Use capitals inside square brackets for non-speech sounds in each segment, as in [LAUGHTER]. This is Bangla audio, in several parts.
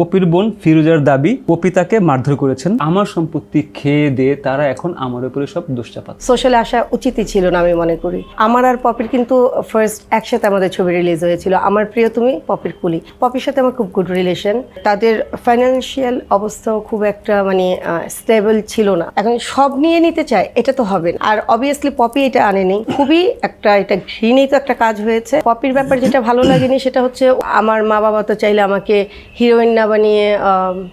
পপির বোন ফিরোজার দাবি, পপি তাকে মারধর করেছেন। আমার সম্পত্তি খেয়ে দিয়ে তারা এখন আমার উপরে সব দোষ চাপাচ্ছে। সোশ্যালে আসা উচিতই ছিল না আমি মনে করি। আমার আর পপির কিন্তু ফার্স্ট একসাথে আমাদের ছবি রিলিজ হয়েছিল। আমার প্রিয় তুমি পপির কুলি। পপির সাথে আমার খুব গুড রিলেশন তাদের ফাইন্যান্সিয়াল অবস্থাও খুব একটা মানে স্টেবল ছিল না। এখন সব নিয়ে নিতে চায়, এটা তো হবে না। আর অবভিয়াসলি পপি এটা আনেনি। খুবই একটা, এটা ঘৃণিত একটা কাজ হয়েছে। পপির ব্যাপার যেটা ভালো লাগেনি সেটা হচ্ছে, আমার মা বাবা তো চাইলে আমাকে হিরোইন না বানিয়ে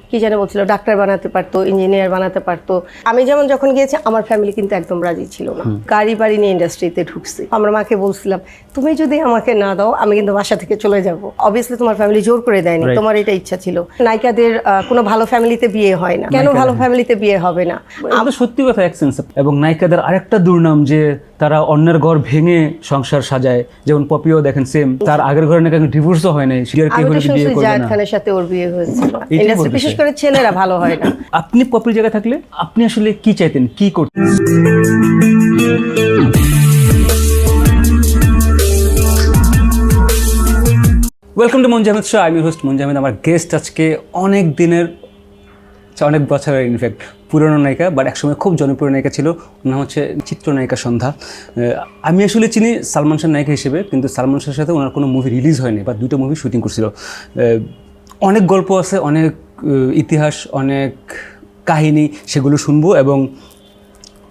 কি যেন বলছিল ডাক্তার বানাতে পারতো ইঞ্জিনিয়ার বানাতে পারতো। আমি যেমন যখন গিয়েছি আমার ফ্যামিলি কিন্তু একদম রাজি ছিল না। গাড়ি বাড়ি নিয়ে ইন্ডাস্ট্রিতে ঢুকছি। আমরা মাকে বলছিলাম তুমি যদি আমাকে না দাও আমি কিন্তু বাসা থেকে চলে যাব। অবভিয়াসলি তোমার ফ্যামিলি জোর করে দেয়নি। তোমার এটা ইচ্ছা ছিল। নায়িকাদের কোনো ভালো ফ্যামিলিতে বিয়ে হয় না। কেন ভালো ফ্যামিলিতে বিয়ে হবে না? আমাদের সত্যি কথা এক সেন্স এবং নায়িকাদের আরেকটা দুর্নাম যে তারা অন্যের ঘর ভেঙে সংসার সাজায় যেমন পপিও দেখেন সেম তার আগের ঘরে নাকি ডিভোর্সও হয় নাই কি বিয়ে না। খানের সাথে ওর বিয়ে হয়েছিল। ইন্ডাস্ট্রি বিশেষ করে ছেলেরা ভালো হয় না। আপনি পপির জায়গায় থাকলে আপনি আসলে কি চাইতেন? কি করতেন? ওয়েলকাম টু মঞ্জামেদ শো আমি হোস্ট মঞ্জামেদ আমার গেস্ট আজকে অনেক দিনের আচ্ছা, অনেক বছরের ইনফ্যাক্ট পুরনো নায়িকা বাট একসময় খুব জনপ্রিয় নায়িকা ছিল। নাম হচ্ছে চিত্রনায়িকা সন্ধ্যা। আমি আসলে চিনি সালমান শাহ নায়িকা হিসেবে কিন্তু সালমান শাহের সাথে ওনার কোনো মুভি রিলিজ হয়নি বা দুটো মুভি শুটিং করছিল। অনেক গল্প আছে অনেক ইতিহাস অনেক কাহিনী সেগুলো শুনব এবং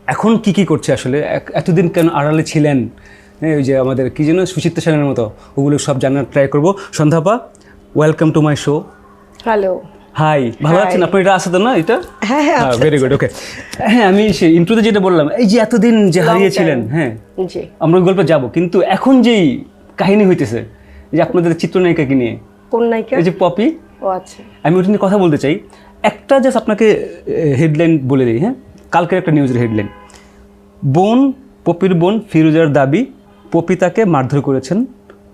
এখন কি কি করছে আসলে? এতদিন কেন আড়ালে ছিলেন? হ্যাঁ, ওই যে আমাদের কি যেন সুচিত্রা সেনের মতো ওগুলো সব জানার ট্রাই করব। সন্ধ্যাপা welcome to my show hello hi ভালো আছেন? আপনি এটা আছে তো না এটা? হ্যাঁ হ্যাঁ ভেরি গুড ওকে হ্যাঁ আমি সেই ইন্ট্রোতে যেটা বললাম এই যে এতদিন যে হারিয়েছিলেন হ্যাঁ আমরা ওই গল্পে যাব কিন্তু এখন যেই কাহিনী হইতেছে যে আপনাদের চিত্রনায়িকাকে নিয়ে কোন নায়িকা? এই যে পপি। ও আচ্ছা। আমি ওটা নিয়ে কথা বলতে চাই। একটা জাস্ট আপনাকে হেডলাইন বলে দিই হ্যাঁ? কালকের একটা নিউজের হেডলাইন বোন পপির বোন ফিরোজার দাবি পপি তাকে মারধর করেছেন।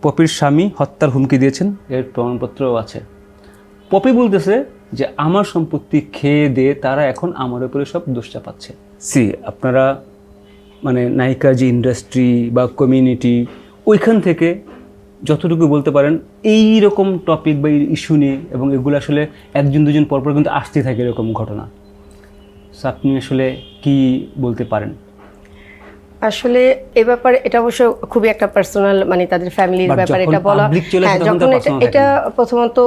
পপির স্বামী হত্যার হুমকি দিয়েছেন। এর প্রমাণপত্রও আছে। পপি বলতেছে যে আমার সম্পত্তি খেয়ে দিয়ে তারা এখন আমার উপরে সব দোষ চাপাচ্ছে। সি আপনারা মানে নায়িকা যে ইন্ডাস্ট্রি বা কমিউনিটি ওইখান থেকে যতটুকু বলতে পারেন এই রকম টপিক বা ইস্যু নিয়ে এবং এগুলো আসলে একজন দুজন পরপর কিন্তু আসতে থাকে এরকম ঘটনা। সো আপনি আসলে কি বলতে পারেন? আসলে এ ব্যাপারে এটা অবশ্য খুবই একটা পার্সোনাল মানে তাদের ফ্যামিলির ব্যাপারে এটা বলা হ্যাঁ যখন এটা প্রথমত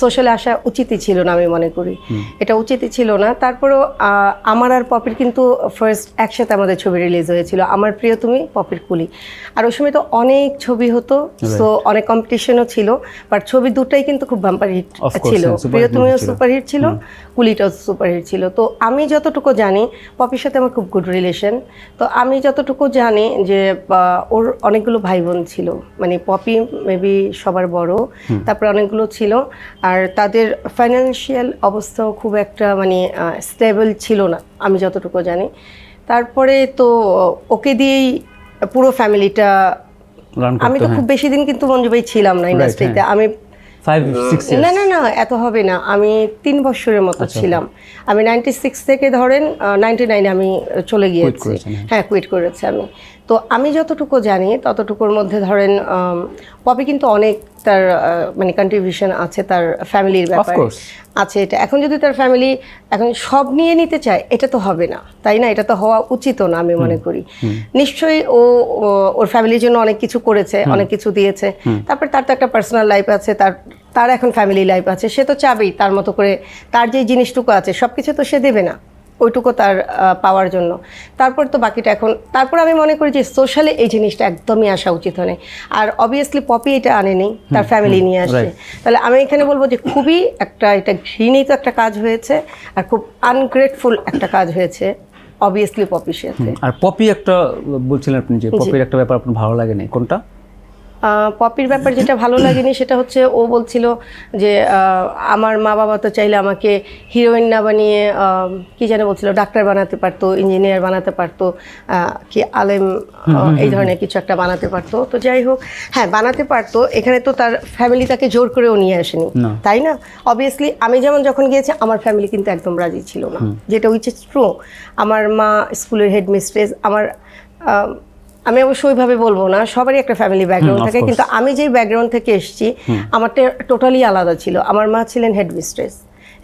সোশ্যালে আসা উচিতই ছিল না আমি মনে করি। এটা উচিতই ছিল না। তারপরেও আমার আর পপির কিন্তু ফার্স্ট একসাথে আমাদের ছবি রিলিজ হয়েছিল। আমার প্রিয় তুমি পপির কুলি। আর ওই সময় তো অনেক ছবি হতো সো অনেক কম্পিটিশনও ছিল বাট ছবি দুটাই কিন্তু খুব বাম্পার হিট ছিল। প্রিয় তুমিও। সুপারহিট ছিল কুলিটাও সুপারহিট ছিল। তো আমি যতটুকু জানি পপির সাথে আমার খুব গুড রিলেশন তো আমি যতটুকু জানি যে ওর অনেকগুলো ভাই বোন ছিল। মানে পপি মেবি সবার বড়। তারপরে অনেকগুলো ছিল। আর তাদের ফাইন্যান্সিয়াল অবস্থাও খুব একটা মানে স্টেবল ছিল না আমি যতটুকু জানি। তারপরে তো ওকে দিয়েই পুরো ফ্যামিলিটা আমি তো খুব বেশি দিন কিন্তু মঞ্জু ভাই ছিলাম না ইন্ডাস্ট্রিতে আমি সিক্স না না না এত হবে না। আমি তিন বছরের মতো আচ্ছা, ছিলাম। আমি নাইনটি সিক্স থেকে ধরেন নাইনটি নাইনে আমি চলে গিয়েছি। হ্যাঁ। হ্যাঁ কুইট করেছি আমি। তো আমি যতটুকু জানি ততটুকুর মধ্যে ধরেন আম, পপি কিন্তু অনেক তার মানে কন্ট্রিবিউশন আছে তার ফ্যামিলির ব্যাপারে। আছে এটা। এখন যদি তার ফ্যামিলি এখন সব নিয়ে নিতে চায় এটা তো হবে না। তাই না? এটা তো হওয়া উচিতও না আমি মনে করি। নিশ্চয়ই ও ও- ওর ফ্যামিলির জন্য অনেক কিছু করেছে অনেক কিছু দিয়েছে। তারপর তার তো একটা পার্সোনাল লাইফ আছে তার তার এখন ফ্যামিলি লাইফ আছে। সে তো চাবেই তার মতো করে। তার যে জিনিসটুকু আছে সব কিছু তো সে দেবে না। ওইটুকু তার পাওয়ার জন্য। তারপর তো বাকিটা এখন তারপর আমি মনে করি যে সোশ্যালে এই জিনিসটা একদমই আসা উচিত হয় আর অবভিয়াসলি পপি এটা আনেনি তার ফ্যামিলি নিয়ে আসে তাহলে আমি এখানে বলব যে খুবই একটা এটা ঘৃণিত একটা কাজ হয়েছে আর খুব আনগ্রেটফুল একটা কাজ হয়েছে অবভিয়াসলি পপির সাথে আর পপি একটা বলছিলেন আপনি যে পপির একটা ব্যাপার আপনার ভালো লাগে না কোনটা? পপির ব্যাপার যেটা ভালো লাগেনি সেটা হচ্ছে ও বলছিল যে আমার মা বাবা তো চাইলে আমাকে হিরোইন না বানিয়ে কি যেন বলছিল ডাক্তার বানাতে পারতো ইঞ্জিনিয়ার বানাতে পারতো কি আলেম এই ধরনের কিছু একটা বানাতে পারতো। তো যাই হোক হ্যাঁ বানাতে পারতো। এখানে তো তার ফ্যামিলি তাকে জোর করেও নিয়ে আসেনি তাই না? অবভিয়াসলি আমি যেমন যখন গিয়েছি আমার ফ্যামিলি কিন্তু একদম রাজি ছিল না। যেটা উইচ ইজ ট্রু আমার মা স্কুলের হেডমিস্ট্রেস আমার আমি অবশ্য ওইভাবে বলব না সবারই একটা ফ্যামিলি ব্যাকগ্রাউন্ড থাকে কিন্তু আমি যেই ব্যাকগ্রাউন্ড থেকে এসেছি আমারটা টোটালি আলাদা ছিল। আমার মা ছিলেন হেড মিস্ট্রেস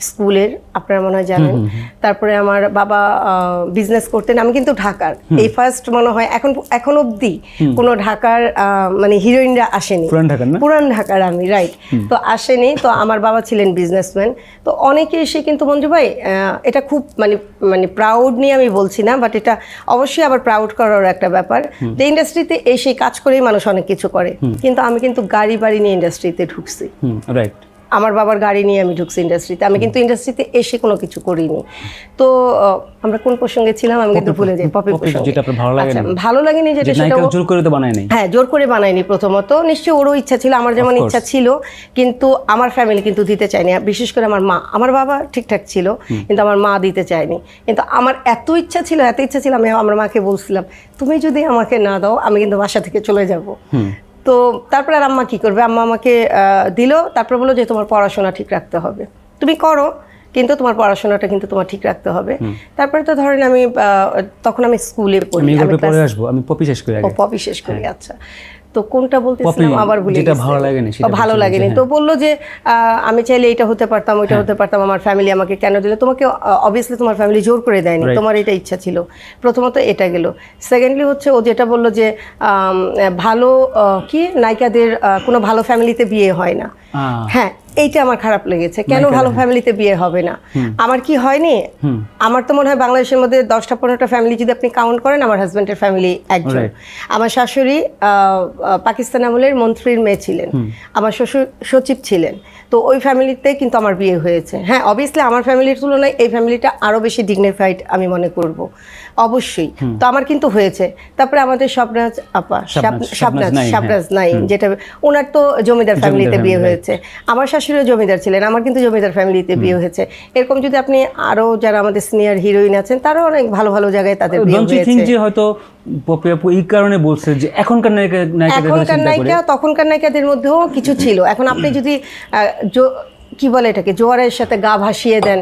স্কুলের আপনারা মনে হয় জানেন। তারপরে আমার বাবা বিজনেস করতেন। আমি কিন্তু ঢাকার। এই ফার্স্ট মনে হয় এখন এখন অবধি কোনো ঢাকার মানে হিরোইনরা আসেনি। পুরান ঢাকার না? পুরান ঢাকার আমি রাইট তো আসেনি তো আমার বাবা ছিলেন বিজনেসম্যান তো অনেকে এসে কিন্তু মঞ্জু ভাই এটা খুব মানে মানে প্রাউড নিয়ে আমি বলছি না বাট এটা অবশ্যই আবার প্রাউড করার একটা ব্যাপার। যে ইন্ডাস্ট্রিতে এসে কাজ করেই মানুষ অনেক কিছু করে। কিন্তু আমি কিন্তু গাড়ি বাড়ি নিয়ে ইন্ডাস্ট্রিতে ঢুকছি। রাইট আমার বাবার গাড়ি নিয়ে আমি ঢুকছি ইন্ডাস্ট্রিতে আমি কিন্তু ইন্ডাস্ট্রিতে এসে কোনো কিছু করিনি। তো আমরা কোন প্রসঙ্গে ছিলাম আমি কিন্তু ভুলে যাই পপি পপি প্রসঙ্গে। যেটা ভালো লাগেনি। আচ্ছা, ভালো লাগেনি যেটা সেটা জোর করে তো বানায় হ্যাঁ জোর করে বানাইনি প্রথমত। নিশ্চয়ই ওরও ইচ্ছা ছিল আমার যেমন ইচ্ছা ছিল কিন্তু আমার ফ্যামিলি কিন্তু দিতে চায়নি। বিশেষ করে আমার মা। আমার বাবা ঠিকঠাক ছিল কিন্তু আমার মা দিতে চায়নি। কিন্তু আমার এত ইচ্ছা ছিল এত ইচ্ছা ছিল আমি আমার মাকে বলছিলাম তুমি যদি আমাকে না দাও আমি কিন্তু বাসা থেকে চলে যাব। তো তারপরে আর আম্মা কী করবে? আম্মা আমাকে দিল তারপরে বলল যে তোমার পড়াশোনা ঠিক রাখতে হবে। তুমি করো কিন্তু তোমার পড়াশোনাটা কিন্তু তোমার ঠিক রাখতে হবে। তারপরে তো ধরেন আমি আহ, তখন আমি স্কুলে পড়ি আমি আসব আমি পপি শেষ করি পপি শেষ করি আচ্ছা। তো কোনটা বলতেছিলাম? আবার ভুলে যেটা। ভালো লাগেনি সেটা ভালো লাগেনি। তো বলল যে আমি চাইলে এটা হতে পারতাম ওইটা হতে পারতাম আমার ফ্যামিলি আমাকে কেন দিল? তোমাকে অবভিয়াসলি তোমার ফ্যামিলি জোর করে দেয়নি তোমার এটা ইচ্ছা ছিল। প্রথমত এটা গেল। সেকেন্ডলি হচ্ছে ও যেটা বলল যে ভালো কি? নায়িকাদের আহ, কোনো ভালো ফ্যামিলিতে বিয়ে হয় না। হ্যাঁ এইটা আমার খারাপ লেগেছে। কেন ভালো ফ্যামিলিতে বিয়ে হবে না? আমার কি হয়নি? আমার তো মনে হয় বাংলাদেশের মধ্যে দশটা পনেরোটা ফ্যামিলি যদি আপনি কাউন্ট করেন আমার হাজব্যান্ডের ফ্যামিলি একজন। আমার শাশুড়ি পাকিস্তান আমলের মন্ত্রীর মেয়ে ছিলেন। আমার শ্বশুর সচিব ছিলেন। তো ওই ফ্যামিলিতে কিন্তু আমার বিয়ে হয়েছে। হ্যাঁ অবভিয়াসলি আমার ফ্যামিলির তুলনায় এই ফ্যামিলিটা আরও বেশি ডিগনিফাইড আমি মনে করব। অবশ্যই। তো আমার কিন্তু হয়েছে। তারপরে আমাদের স্বপ্নাজ আপা শাবনাজ শাবনাজ নাই যেটা ওনার তো জমিদার ফ্যামিলিতে বিয়ে হয়েছে। আমার শাশুড়িও জমিদার ছিলেন আমার কিন্তু জমিদার ফ্যামিলিতে বিয়ে হয়েছে। এরকম যদি আপনি আরও যারা আমাদের সিনিয়র হিরোইন আছেন তারাও অনেক ভালো ভালো জায়গায় তাদের বিয়ে হয়েছে। হয়তো এই কারণে বলছে যে এখনকার নায়িকা এখনকার নায়িকা তখনকার নায়িকাদের মধ্যেও কিছু ছিল। এখন আপনি যদি কি বলে এটাকে জোয়ারের সাথে গা ভাসিয়ে দেন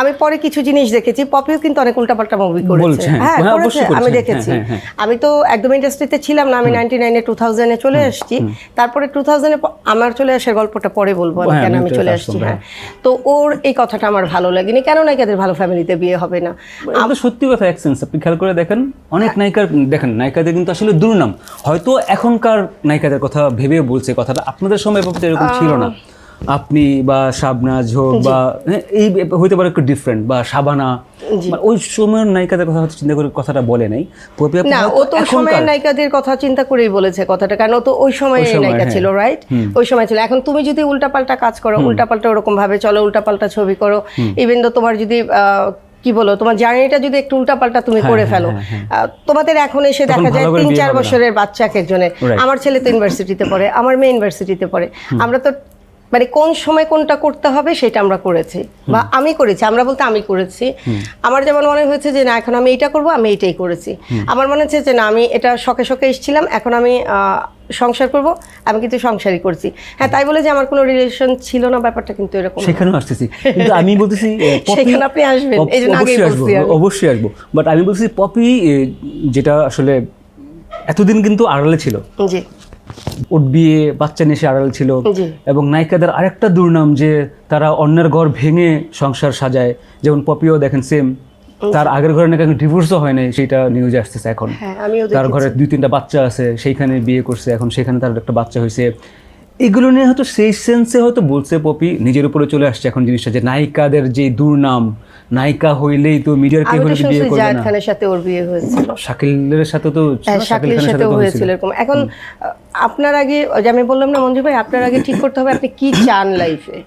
আমি পরে কিছু জিনিস দেখেছি। পপিও কিন্তু অনেক উল্টাপাল্টা মুভি করেছে। হ্যাঁ। হ্যাঁ হ্যাঁ, করেছে অবশ্যই আমি দেখেছি। হ্যাঁ। আমি তো একদম ইন্ডাস্ট্রিতে ছিলাম না আমি নাইনটি নাইনে টু থাউজেন্ডে চলে আসছি তারপরে টু থাউজেন্ডে আমার চলে আসার গল্পটা পরে বলব আমি কেন আমি আমি চলে আসছি হ্যাঁ। তো ওর এই কথাটা আমার ভালো লাগেনি কেন নায়িকাদের ভালো ফ্যামিলিতে বিয়ে হবে না। তো সত্যি কথা এক সেন্স আপনি খেয়াল করে দেখেন অনেক নায়িকার দেখেন নায়িকাদের কিন্তু আসলে দুর্নাম। হয়তো এখনকার নায়িকাদের কথা ভেবে বলছে কথাটা আপনাদের সময় এরকম ছিল না। আপনি বা শাবনাজ হোক বা হ্যাঁ, এই হইতে পারে একটু ডিফারেন্ট বা শাবানা। মানে ওই সময়ের নায়িকাদের কথা চিন্তা করে কথাটা বলে নাই। না ও তো সময়ের নায়িকাদের কথা চিন্তা করেই বলেছে কথাটা কারণ ও তো ওই সময়ের সময়, নায়িকা হ্যাঁ। ছিল রাইট ওই সময় ছিল। এখন তুমি যদি উল্টাপাল্টা কাজ করো উল্টাপাল্টা ওরকম ভাবে চলো উল্টাপাল্টা ছবি করো ইভেন তো তোমার যদি কি বলো তোমার জার্নিটা যদি একটু উল্টাপাল্টা তুমি করে ফেলো তোমাদের এখন এসে হ্যাঁ, দেখা যায় তিন চার বছরের বাচ্চা এক একজনের। আমার ছেলে তো ইউনিভার্সিটিতে পড়ে আমার মেয়ে ইউনিভার্সিটিতে পড়ে। আমরা তো মানে কোন সময় কোনটা করতে হবে সেটা আমরা করেছি বা আমি করেছি আমরা বলতে আমি করেছি। আমার যেমন মনে হয়েছে যে না এখন আমি এইটা করব আমি এইটাই করেছি। আমার মনে হচ্ছে যে না আমি এটা শখে শখে এসেছিলাম এখন আমি সংসার করব আমি কিন্তু সংসারই করছি। হ্যাঁ তাই বলে যে আমার কোনো রিলেশন ছিল না ব্যাপারটা কিন্তু এরকম। সেখানেও আসতেছি। কিন্তু আমি বলতেছি [LAUGHS] সেখানে আপনি আসবেন, এই জন্য আগেই বলছি অবশ্যই আসব। বাট আমি বলছি পপি যেটা আসলে এতদিন কিন্তু আড়ালে ছিল। জি। ওর বিয়ে বাচ্চা নিয়ে আড়াল ছিল। এবং নায়িকাদের আরেকটা দুর্নাম যে তারা অন্যের ঘর ভেঙে সংসার সাজায়। যেমন পপিও দেখেন সেম তার আগের ঘরে নাকি ডিভোর্সও হয় নাই সেটা নিউজে আসতেছে এখন। হ্যাঁ তার। ঘরে দুই তিনটা বাচ্চা আছে সেইখানে বিয়ে করছে এখন সেখানে তার একটা বাচ্চা হয়েছে। এগুলো নিয়ে হয়তো সেই সেন্সে হয়তো বলছে পপি নিজের উপরে চলে আসছে এখন জিনিসটা যে নায়িকাদের যে দুর্নাম নায়িকা হইলেই তো মিডিয়ার কি হলে বিয়ে করবে না। খানের সাথে ওর বিয়ে হয়েছিল। শাকিলের সাথে তো হ্যাঁ শাকিলের তো হয়েছিল। এরকম। এখন আপনার আগে যে আমি বললাম না মঞ্জু ভাই আপনার আগে ঠিক করতে হবে আপনি কি চান লাইফে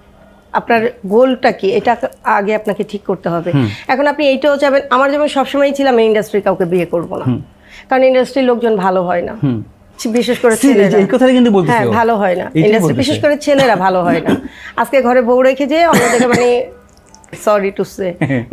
আপনার গোলটা কি? এটা আগে আপনাকে ঠিক করতে হবে। এখন আপনি এইটাও যাবেন আমার যেমন সবসময় ছিলাম এই ইন্ডাস্ট্রি কাউকে বিয়ে করব না। কারণ ইন্ডাস্ট্রির লোকজন ভালো হয় না। বিশেষ করে ছেলেরা। এই কথাটা কিন্তু হ্যাঁ ভালো হয় না। ইন্ডাস্ট্রি বিশেষ করে ছেলেরা ভালো হয় না। আজকে ঘরে বউ রেখে যে অন্যদিকে মানে সরি টু সে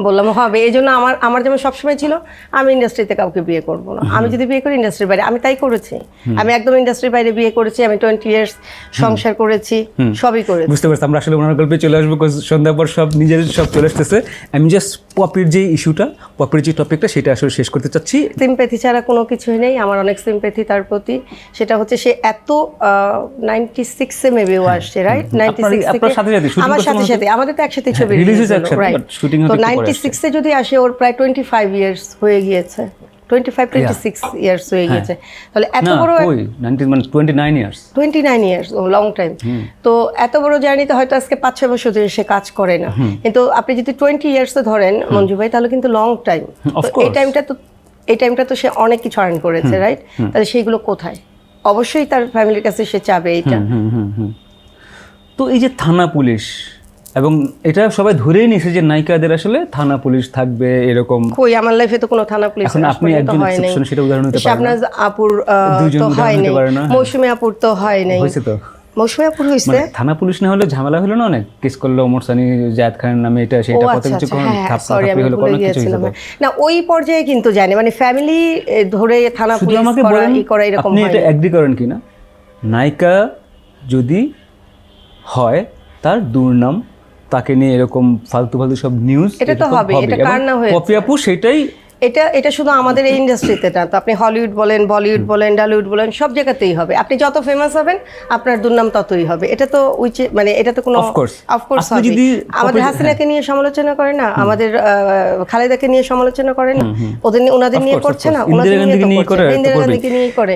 বললাম হবে। এই জন্য আমার আমার যেমন সবসময় ছিল আমি ইন্ডাস্ট্রিতে কাউকে বিয়ে করব না। আমি যদি বিয়ে করি ইন্ডাস্ট্রির বাইরে আমি তাই করেছি। আমি একদম ইন্ডাস্ট্রির বাইরে বিয়ে করেছি আমি টোয়েন্টি ইয়ার্স সংসার করেছি সবই করেছি। বুঝতে পারছি আমরা আসলে ওনার গল্পে চলে আসব সন্ধ্যার পর সব নিজের সব চলে আসতেছে। আমি জাস্ট পপির যে ইস্যুটা পপির যে টপিকটা সেটা আসলে শেষ করতে চাচ্ছি। সিম্প্যাথি ছাড়া কোনো কিছুই নেই আমার অনেক সিম্প্যাথি তার প্রতি। সেটা হচ্ছে সে এত নাইনটি সিক্সে মেবি ও আসছে রাইট নাইনটি সাথে আমার সাথে সাথে আমাদের তো একসাথে ছবি হ্যাঁ, একসাথে, তো যদি আসে ওর প্রায় টোয়েন্টি ফাইভ ইয়ার্স হয়ে গিয়েছে। Twenty five twenty six years হয়ে। গিয়েছে। তাহলে এত বড় ওই মানে ইয়ার্স লং টাইম তো এত বড় জার্নিতে হয়তো আজকে পাঁচ ছয় বছর ধরে সে কাজ করে না। কিন্তু আপনি যদি ইয়ার্স ধরেন মঞ্জু ভাই তাহলে কিন্তু লং টাইম এই. টাইমটা তো এই টাইমটা তো সে অনেক কিছু আর্ন করেছে রাইট তাহলে সেইগুলো কোথায়? অবশ্যই তার ফ্যামিলির কাছে সে চাবে এইটা। তো এই যে থানা পুলিশ এবং এটা সবাই ধরেই নিয়েছে যে নায়িকাদের আসলে থানা পুলিশ থাকবে এরকম। কই আমার লাইফে তো কোনো থানা পুলিশ এখন আপনি একজন exception, সেটা উদাহরণ হতে পারেন না? আপুর তো হয় নাই না। মৌসুমী আপুর তো হয় নাই হয়েছে তো। মৌসুমী আপুর হয়েছে? মানে থানা পুলিশ না হলে ঝামেলা হলো না অনেক? কেস করল ওমর সানি জায়দ খানের নামে এটা সেটা কত আচ্ছা কিছু আচ্ছা কোন হ্যাঁ থাপ্পা সরি আমি হলো ভুলে কিছু গিয়েছিলাম। না ওই পর্যায়ে কিন্তু জানি মানে ফ্যামিলি ধরে থানা পুলিশ আমাকে করা বলেন ই করা এরকম আপনি এটা এগ্রি করেন কিনা? নায়িকা যদি হয় তার দুর্নাম তাকে নিয়ে এরকম ফালতু ফালতু সব নিউজ এটা তো হবে, এটা কার না হয়েছে? পপি আপু সেটাই এটা এটা শুধু আমাদের এই ইন্ডাস্ট্রিতে না তো আপনি হলিউড বলেন বলিউড বলেন ডালিউড বলেন সব জায়গাতেই হবে। আপনি যত ফেমাস হবেন আপনার দুর্নাম ততই হবে। এটা তো উইচে মানে এটা তো কোনো. অফকোর্স হবে। যদি আমাদের হাসিনাকে নিয়ে সমালোচনা করে না আমাদের খালেদাকে নিয়ে সমালোচনা করে না ওদের ওনাদের নিয়ে করছে না ওনাদের নিয়ে করে, ইন্দিরা গান্ধীকে নিয়ে করে।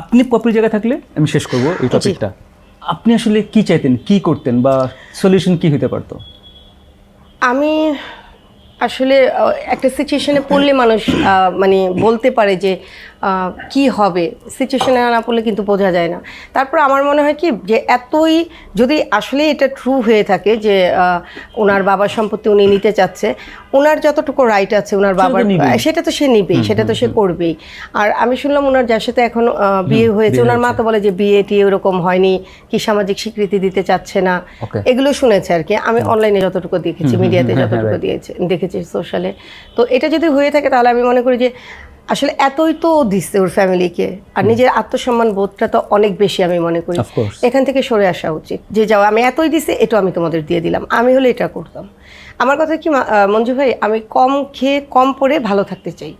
আপনি পপির জায়গায় থাকলে আমি শেষ করব এই টপিকটা আপনি আসলে কি চাইতেন? কি করতেন? বা সলিউশন কি হতে পারতো? আমি আসলে একটা সিচুয়েশনে পড়লে মানুষ মানে বলতে পারে যে কি হবে? সিচুয়েশনে না পড়লে কিন্তু বোঝা যায় না। তারপর আমার মনে হয় কি যে এতই যদি আসলে এটা ট্রু হয়ে থাকে যে ওনার বাবার সম্পত্তি উনি নিতে চাচ্ছে ওনার যতটুকু রাইট আছে ওনার বাবার সেটা তো সে নিবেই সেটা তো সে করবেই। আর আমি শুনলাম ওনার যার সাথে এখন বিয়ে হয়েছে ওনার মা তো বলে যে বিয়ে টিয়ে ওরকম হয়নি কি সামাজিক স্বীকৃতি দিতে চাচ্ছে না। এগুলো শুনেছে আর কি। আমি অনলাইনে যতটুকু দেখেছি মিডিয়াতে হ্যাঁ, যতটুকু দিয়েছে দেখেছি সোশ্যালে তো এটা যদি হয়ে থাকে তাহলে আমি মনে করি যে আসলে এতই তো দিচ্ছে ওর ফ্যামিলিকে। আর নিজের আত্মসম্মান বোধটা তো অনেক বেশি আমি মনে করি। এখান থেকে সরে আসা উচিত। যে যাও আমি এতই দিছি এটা আমি তোমাদের দিয়ে দিলাম। আমি হলে এটা করতাম। আমার কথা কি মঞ্জু ভাই আমি কম খেয়ে কম পরে ভালো থাকতে চাই।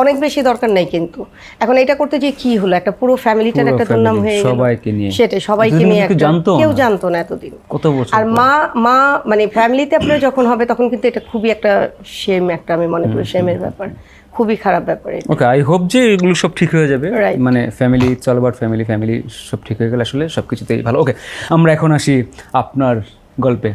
অনেক বেশি দরকার নাই কিন্তু। এখন এটা করতে যে কি হলো? একটা পুরো ফ্যামিলিটার একটা দুর্নাম হয়ে গেল। সবাইকে নিয়ে। সেটাই সবাইকে নিয়ে কেউ জানতো কেউ না। জানতো না এতদিন। কত বছর আর মা মা মানে ফ্যামিলিতে আপনার যখন হবে তখন কিন্তু এটা খুবই একটা শেম একটা আমি মনে করি শেমের ব্যাপার। খুবই খারাপ ব্যাপার। ওকে আই হোপ যে এগুলো সব ঠিক হয়ে যাবে. মানে ফ্যামিলি চল অ্যাবাউট ফ্যামিলি ফ্যামিলি সব ঠিক হয়ে গেলে আসলে সব কিছুতেই ভালো। ওকে আমরা এখন আসি আপনার গল্পে।